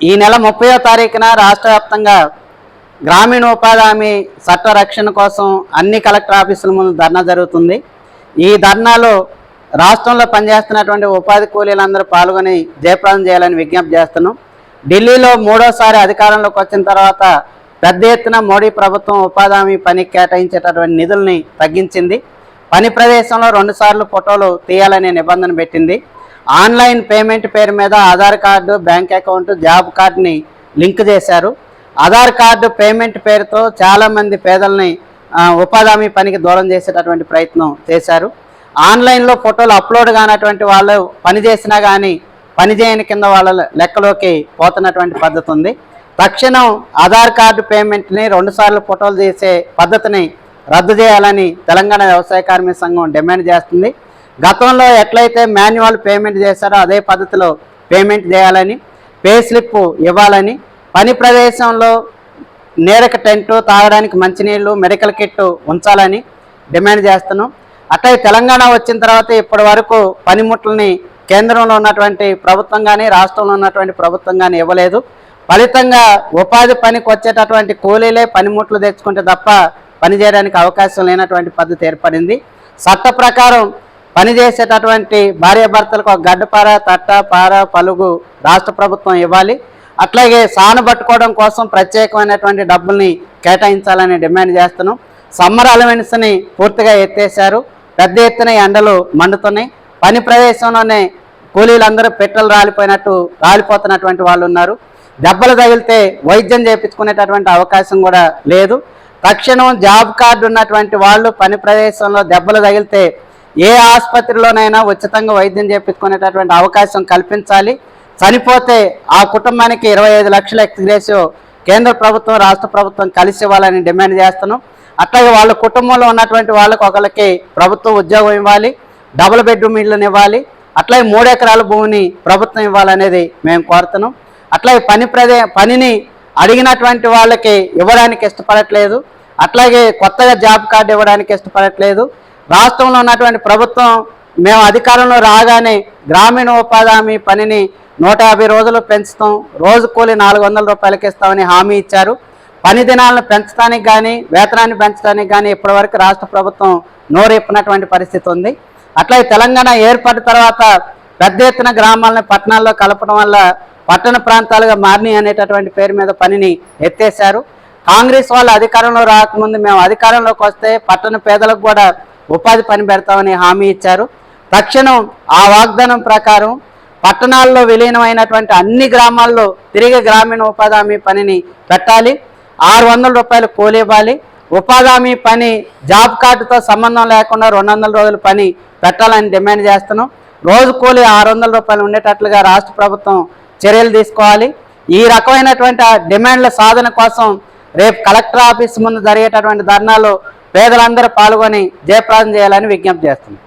ఈ నెల ముప్పయో తారీఖున రాష్ట్ర వ్యాప్తంగా గ్రామీణ ఉపాధి హామీ చట్ట రక్షణ కోసం అన్ని కలెక్టర్ ఆఫీసుల ముందు ధర్నా జరుగుతుంది. ఈ ధర్నాలో రాష్ట్రంలో పనిచేస్తున్నటువంటి ఉపాధి కూలీలందరూ పాల్గొని జయప్రదం చేయాలని విజ్ఞప్తి చేస్తున్నాం. ఢిల్లీలో మూడోసారి అధికారంలోకి వచ్చిన తర్వాత పెద్ద ఎత్తున మోడీ ప్రభుత్వం ఉపాధి హామీ పనికి కేటాయించేటటువంటి నిధుల్ని తగ్గించింది. పని ప్రదేశంలో రెండుసార్లు ఫోటోలు తీయాలనే నిబంధన పెట్టింది. ఆన్లైన్ పేమెంట్ పేరు మీద Aadhaar card bank account job కార్డుని లింక్ చేశారు. ఆధార్ కార్డు పేమెంట్ పేరుతో చాలామంది పేదల్ని ఉపాధి హామీ పనికి దూరం చేసేటటువంటి ప్రయత్నం చేశారు. ఆన్లైన్లో ఫోటోలు అప్లోడ్ కానటువంటి వాళ్ళు పని చేసినా కానీ పని చేయని కింద వాళ్ళ లెక్కలోకి పోతున్నటువంటి పద్ధతి ఉంది. తక్షణం ఆధార్ కార్డు పేమెంట్ని రెండుసార్లు ఫోటోలు చేసే పద్ధతిని రద్దు చేయాలని తెలంగాణ వ్యవసాయ కార్మిక సంఘం డిమాండ్ చేస్తుంది. గతంలో ఎట్లయితే మాన్యువల్ పేమెంట్ చేశారో అదే పద్ధతిలో పేమెంట్ చేయాలని పే స్లిప్ ఇవ్వాలని పని ప్రదేశంలో నేరక టెంట్ తాగడానికి మంచినీళ్ళు మెడికల్ కిట్ ఉంచాలని డిమాండ్ చేస్తున్నాం. అట్లే తెలంగాణ వచ్చిన తర్వాత ఇప్పటి వరకు పనిముట్లని కేంద్రంలో ఉన్నటువంటి ప్రభుత్వం కానీ రాష్ట్రంలో ఉన్నటువంటి ప్రభుత్వం కానీ ఇవ్వలేదు. ఫలితంగా ఉపాధి పనికి వచ్చేటటువంటి కూలీలే పనిముట్లు తెచ్చుకుంటే తప్ప పని చేయడానికి అవకాశం లేనటువంటి పద్ధతి ఏర్పడింది. చట్ట ప్రకారం పని చేసేటటువంటి భార్యాభర్తలకు ఒక గడ్డపార తట్ట పార పలుగు రాష్ట్ర ప్రభుత్వం ఇవ్వాలి. అట్లాగే సాను పట్టుకోవడం కోసం ప్రత్యేకమైనటువంటి డబ్బుల్ని కేటాయించాలని డిమాండ్ చేస్తున్నాం. సమ్మర్ అలవెన్స్ని పూర్తిగా ఎత్తేసారు పెద్ద ఎత్తున ఎండలు మండుతున్నాయి. పని ప్రదేశంలోనే కూలీలందరూ పెట్రోల్ రాలిపోయినట్టు రాలిపోతున్నటువంటి వాళ్ళు ఉన్నారు. దెబ్బలు తగిలితే వైద్యం చేయించుకునేటటువంటి అవకాశం కూడా లేదు. తక్షణం జాబ్ కార్డు ఉన్నటువంటి వాళ్ళు పని ప్రదేశంలో దెబ్బలు తగిలితే ఏ ఆసుపత్రిలోనైనా ఉచితంగా వైద్యం చేపించుకునేటటువంటి అవకాశం కల్పించాలి. చనిపోతే ఆ కుటుంబానికి ఇరవై ఐదు లక్షల ఎక్స్గ్రేషియో కేంద్ర ప్రభుత్వం రాష్ట్ర ప్రభుత్వం కలిసి ఇవ్వాలని డిమాండ్ చేస్తున్నాం. అట్లాగే వాళ్ళ కుటుంబంలో ఉన్నటువంటి వాళ్ళకి ఒకరికి ప్రభుత్వం ఉద్యోగం ఇవ్వాలి డబుల్ బెడ్రూమ్ ఇళ్ళని ఇవ్వాలి అట్లాగే మూడు ఎకరాల భూమిని ప్రభుత్వం ఇవ్వాలనేది మేము కోరుతున్నాం. అట్లాగే పని ప్రదే పనిని అడిగినటువంటి వాళ్ళకి ఇవ్వడానికి ఇష్టపడట్లేదు. అట్లాగే కొత్తగా జాబ్ కార్డు ఇవ్వడానికి ఇష్టపడట్లేదు. రాష్ట్రంలో ఉన్నటువంటి ప్రభుత్వం మేము అధికారంలో రాగానే గ్రామీణ ఉపాధి హామీ పనిని నూట యాభై రోజులు పెంచుతాం. రోజు కూలి నాలుగు వందల రూపాయలకి ఇస్తామని హామీ ఇచ్చారు. పని దినాలను పెంచడానికి కానీ వేతనాన్ని పెంచడానికి కానీ ఇప్పటివరకు రాష్ట్ర ప్రభుత్వం నోరెప్పినటువంటి పరిస్థితి ఉంది. అట్లాగే తెలంగాణ ఏర్పడిన తర్వాత పెద్ద ఎత్తున గ్రామాలను పట్టణాల్లో కలపడం వల్ల పట్టణ ప్రాంతాలుగా మారిని అనేటటువంటి పేరు మీద పనిని ఎత్తేశారు. కాంగ్రెస్ వాళ్ళు అధికారంలో రాకముందు మేము అధికారంలోకి వస్తే పట్టణ పేదలకు కూడా ఉపాధి పని పెడతామని హామీ ఇచ్చారు. తక్షణం ఆ వాగ్దానం ప్రకారం పట్టణాల్లో విలీనమైనటువంటి అన్ని గ్రామాల్లో తిరిగి గ్రామీణ ఉపాధి హామీ పనిని పెట్టాలి. ఆరు వందల రూపాయలు కూలి ఇవ్వాలి ఉపాధి హామీ పని జాబ్ కార్డుతో సంబంధం లేకుండా రెండు వందల రోజుల పని పెట్టాలని డిమాండ్ చేస్తున్నాం. రోజు కూలి ఆరు వందల రూపాయలు ఉండేటట్లుగా రాష్ట్ర ప్రభుత్వం చర్యలు తీసుకోవాలి. ఈ రకమైనటువంటి డిమాండ్ల సాధన కోసం రేపు కలెక్టర్ ఆఫీస్ ముందు జరిగేటటువంటి ధర్నాలో పేదలందరూ పాల్గొని జయప్రదం చేయాలని విజ్ఞప్తి చేస్తున్నాం.